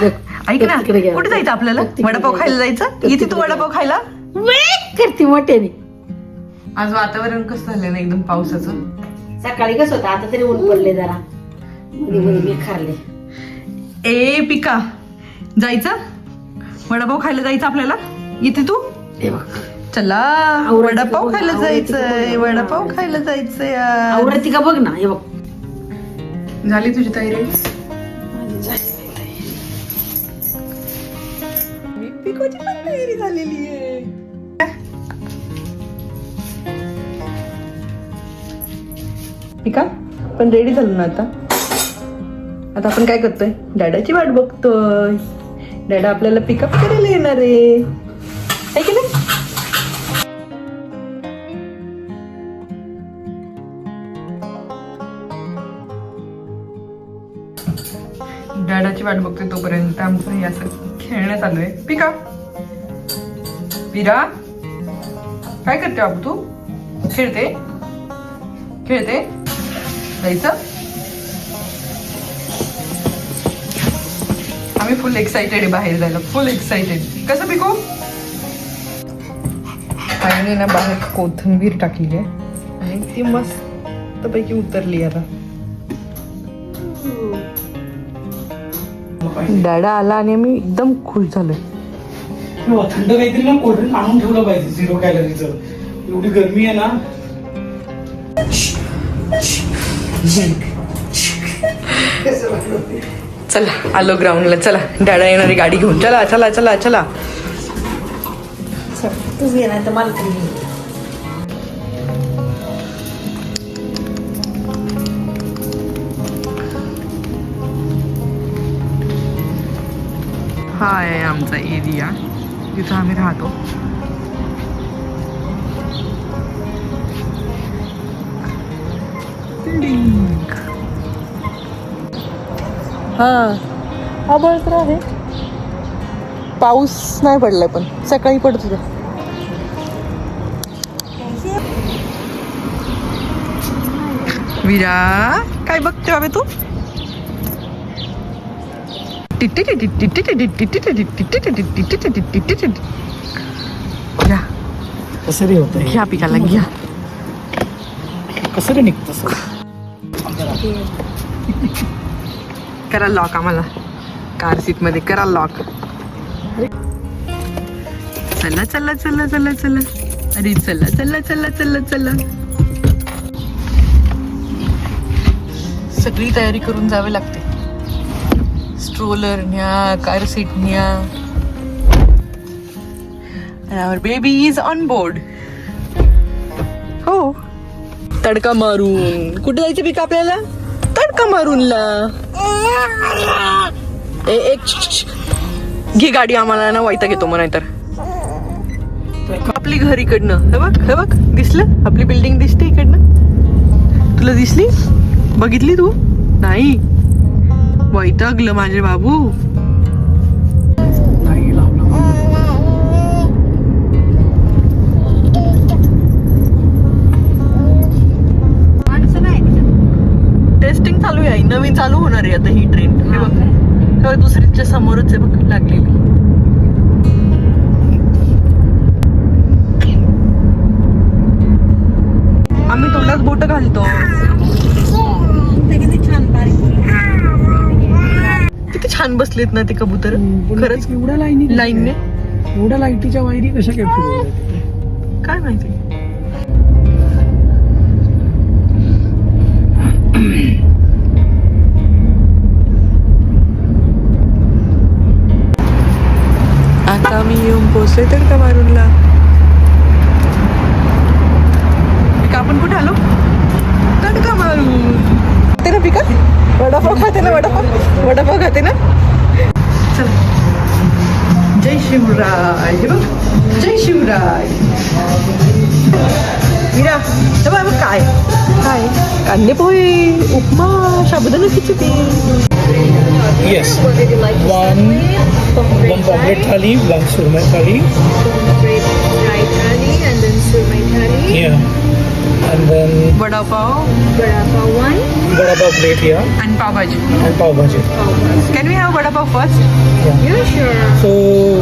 ऐक ना. कुठे जायचं आपल्याला? वडापाव. खायला जायचं? इथे तू. वडापाव खायला? करते मोठ्याने. आज वातावरण कसं झालं ना एकदम पावसाचं? सकाळी कसं होतं? आता तरी ऊन पडले जरा. खाल्ले ए पिका जायचं? वडापाव खायला जायचं आपल्याला? इथे तू? हे बघ. चला वडापाव खायला जायचंय. वडापाव खायला जायचंय. आवडती का बघ ना? हे बघ. झाली तुझी तयारी? पिका पण रेडी झालो ना आता. आता आपण काय करतोय? डॅडाची वाट बघतोय. डॅडा आपल्याला पिकअप करायला येणार आहे. है की नाही? डॅडाची वाट बघतोय तोपर्यंत आमचं हे असं आलो आहे पिका पिरा काय करते बाबू तू? खेळते? खेळते? जायचं आम्ही फुल एक्साइटेड आहे बाहेर जायला. फुल एक्साइटेड कसं पिकू? आईने ना बाहेर कोथिंबीर टाकली आहे आणि ती मस्त पैकी उतरली आता. डॅडा आला आणि आम्ही एकदम खुश झालोय. हो, थंड काहीतरी ना कोल्ड्रिंक आणून ठेवलं पाहिजे झिरो कॅलरीचं एवढी गरमी आहे ना चला आलो ग्राउंडला चला डॅडा येणारी गाडी घेऊन. चला चला चला चला. तूच तर मला तरी. हा आहे आमचा एरिया जिथं आम्ही राहतो. हा आभाळ तर आहे पाऊस नाही पडलाय पण सकाळी पडत होता विरा काय बघते हवे तू घ्या कसं रे होत घ्या पिकाला घ्या कसं रे निघत करा लॉक आम्हाला. कार सीटमध्ये करा लॉक चला चला चला चला चला. अरे चला चला चला चला चला. सगळी तयारी करून जावे लागते. स्ट्रोलर न्या कार सीट न्या. Our baby is on board हो. तडका मारून. कुठे जायचं पिक आपल्याला का मारूनला? ए एक घे गाडी आम्हाला ना वाईता घेतो मग नाहीतर. आपली घर इकडनं. हे बघ हे बघ दिसलं? आपली बिल्डिंग दिसते इकडनं. तुला दिसली? बघितली तू? नाही. वैतागलं माझे बाबू. चालू आहे नवीन चालू होणार आहे आता ही ट्रेन हे बघ. दुसरीच्या समोरच आहे बघ लागलेली. आम्ही तोंडात बोट घालतो. किती छान बसलेत ना ते कबूतर. खरंच एवढ्या लाईनी लाईनने. एवढ्या लाईटीच्या वायरी कशा काय माहिती? पोचले तडका मारूनला. पिका आपण कुठे आलो? तडका मारून. खाते ना पिका? वडापाव खाते ना वडापाव? वडापाव खाते ना? चल. जय शिवराय. बघ. जय शिवराय. मीरा हे बघ बघ काय काय कांदे pohe upma sabudana khichdi yes one one pomfret thali one surmai thali Thai thali and then surmai thali, yeah and then vada pav vada pav one, vada pav plate here आणि pav bhaji and pav bhaji. Can we have vada pav first Yeah, sure. So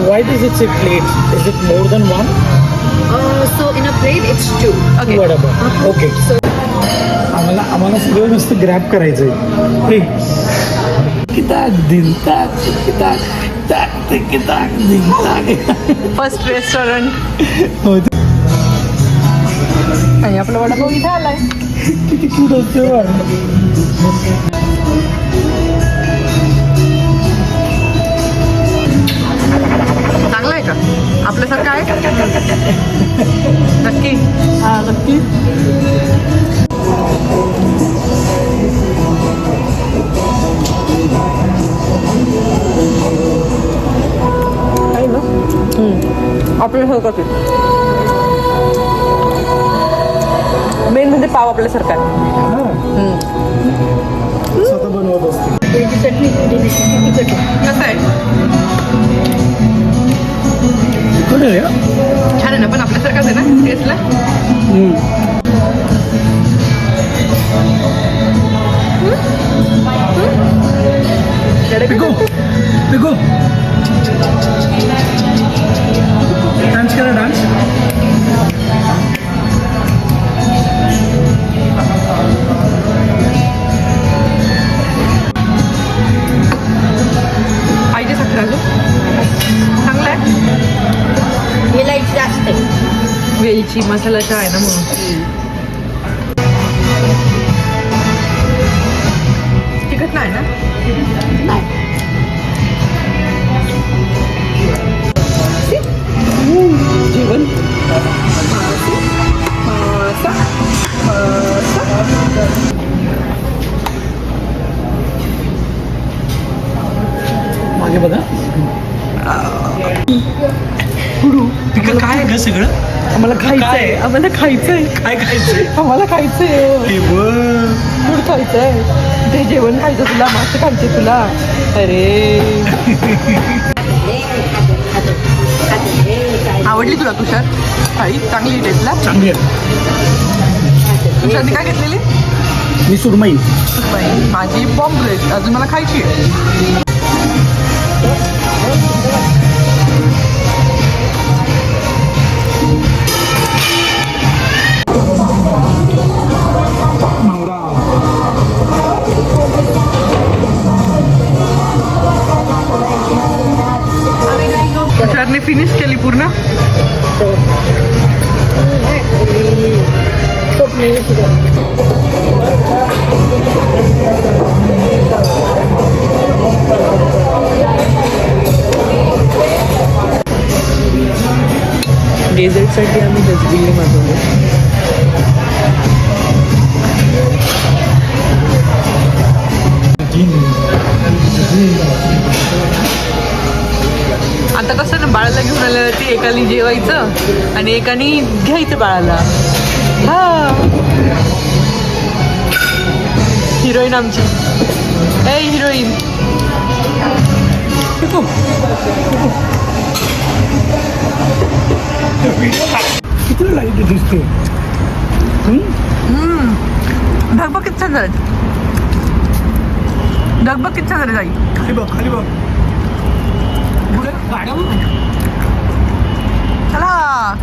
why does it say plate? Is it more than one? So in a plate, it's two. Okay Vada pav. Okay. आम्हाला आम्हाला सगळं नुसतं grab करायचंय. हे. किताक दिन ताक किताक ताक ते किताक दिन ताक फर्स्ट रेस्टॉरंट हो ते. आणि आपला वडापाव इथे आलाय. किती क्यूट असते चांगला आहे का? आपल्यासारखं आहे नक्की. हा नक्की. आहे ना? आपल्यासारखं मेन म्हणजे पाव आपल्यासारखा आहे. बनवत असते. चटणी. आहे. कसं आहे? छान आहे ना पण आपल्यासारखाच आहे ना टेस्टला हम्म. पिको पिको डान्स करा आहे मसाला चहा आहे ना म्हणून. तिखट नाही ना? जेवण मागे बघा. काय आहे ग सगळं? आम्हाला खायचंय? आम्हाला खायचंय. काय खायचंय? आम्हाला खायचंय. बघ. फूड खायचंय. ते जेवण खायचं तुला मस्त खायचं तुला. अरे. आवडली तुला तुषार? थाळी चांगली टेस्टला चांगली आहे. तुषारने काय घेतलेली? मी सुरमई. बाई, माझी बॉम्बलेट अजून मला खायची आहे. डेझर्टसाठी आम्ही डस्टबिनने मागवले. आता कसं ना बाळाला घेऊन आल्यावरती एकाने जेवायचं आणि एकाने घ्यायचं बाळाला. हिरोईन आमची ए हिरोईन किती लाइट दिसते धगबग किती छान झालं धगबग किती छान झालं जाई खाली बघ खाली बघ चला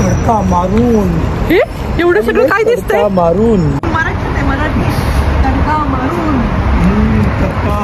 तडका मारून हे एवढं सगळं काय दिसतंय तडका मारून मराठी नाही मराठी तडका मारून हम्म, तडका